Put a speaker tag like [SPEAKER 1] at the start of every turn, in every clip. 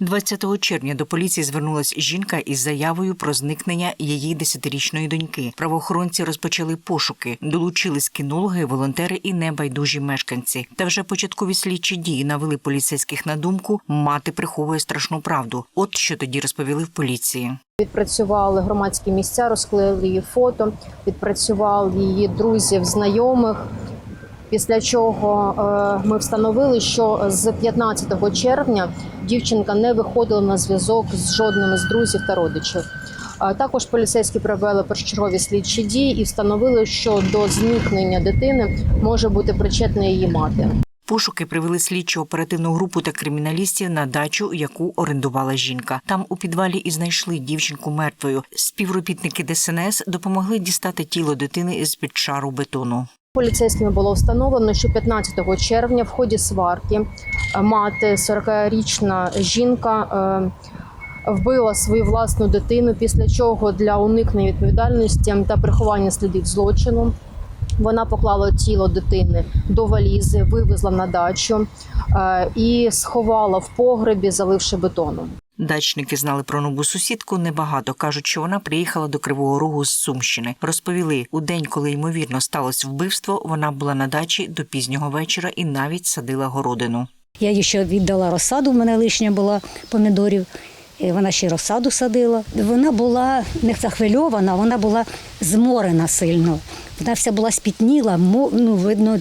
[SPEAKER 1] 20 червня до поліції звернулась жінка із заявою про зникнення її десятирічної доньки. Правоохоронці розпочали пошуки, долучились кінологи, волонтери і небайдужі мешканці. Та вже початкові слідчі дії навели поліцейських на думку, мати приховує страшну правду. От що тоді розповіли в поліції.
[SPEAKER 2] Відпрацювали громадські місця, розклеїли її фото, відпрацювали її друзів, знайомих. Після чого е, ми встановили, що з 15 червня дівчинка не виходила на зв'язок з жодним з друзів та родичів. Е, Також поліцейські провели першочергові слідчі дії і встановили, що до зникнення дитини може бути причетна її мати.
[SPEAKER 1] Пошуки привели слідчу оперативну групу та криміналістів на дачу, яку орендувала жінка. Там у підвалі і знайшли дівчинку мертвою. Співробітники ДСНС допомогли дістати тіло дитини з під шару бетону.
[SPEAKER 2] Поліцейськими було встановлено, що 15 червня в ході сварки е, мати 40-річна жінка е, вбила свою власну дитину, після чого для уникнення відповідальності та приховання слідів злочину вона поклала тіло дитини до валізи, вивезла на дачу е, і сховала в погребі, заливши бетоном.
[SPEAKER 1] Дачники знали про нову сусідку небагато. кажуть, що вона приїхала до Кривого Рогу з Сумщини. Розповіли, у день, коли ймовірно сталося вбивство, вона була на дачі до пізнього вечора і навіть садила городину.
[SPEAKER 3] Я їй ще віддала розсаду, в мене лишня була помідорів. і Вона ще розсаду садила. Вона була не захвильована, вона була зморена сильно. Вона вся була спітніла, ну, видно,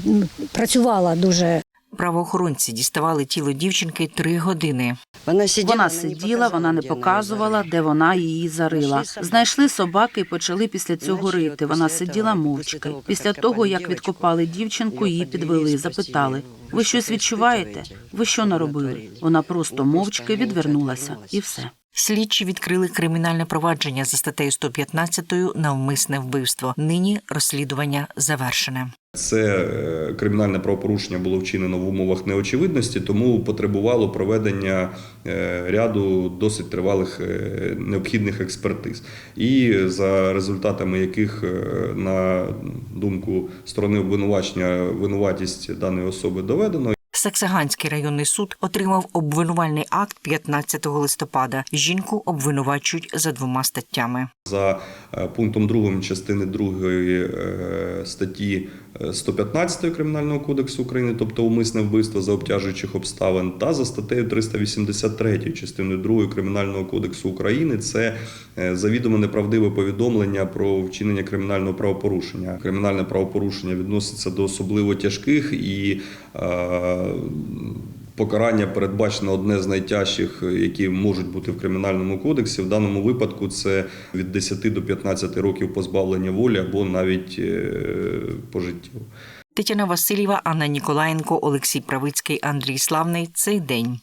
[SPEAKER 3] працювала дуже
[SPEAKER 1] Правоохоронці діставали тіло дівчинки три години.
[SPEAKER 4] Вона сиділа,
[SPEAKER 5] Вона сиділа, вона не показувала, де вона її зарила. Знайшли собаки і почали після цього рити. Вона сиділа мовчки. Після того, як відкопали дівчинку, її підвели, запитали: ви щось відчуваєте? Ви що наробили? Вона просто мовчки відвернулася, і все.
[SPEAKER 1] Слідчі відкрили кримінальне провадження за статтею 115 навмисне вбивство. Нині розслідування завершене.
[SPEAKER 6] Це е, кримінальне правопорушення було вчинено в умовах неочевидності, тому потребувало проведення е, ряду досить тривалих е, необхідних експертиз. І за результатами яких, на думку сторони обвинувачення, винуватість даної особи доведено.
[SPEAKER 1] Саксаганський районний суд отримав обвинувальний акт 15 листопада. Жінку обвинувачують за двома статтями.
[SPEAKER 6] За е, пунктом 2 частини 2 статті е, 115 Кримінального кодексу України, тобто умисне вбивство за обтяжуючих обставин, та за статтею 383 частиною 2 Кримінального кодексу України це е, завідомо неправдиве повідомлення про вчинення кримінального правопорушення. Кримінальне правопорушення відноситься до особливо тяжких і е, Покарання передбачено одне з найтяжчих, які можуть бути в кримінальному кодексі. В даному випадку це від 10 до 15 років позбавлення волі або навіть е, пожиттєво.
[SPEAKER 1] Тетяна Васильєва, Анна Ніколаєнко, Олексій Правицький, Андрій Славний. Цей день.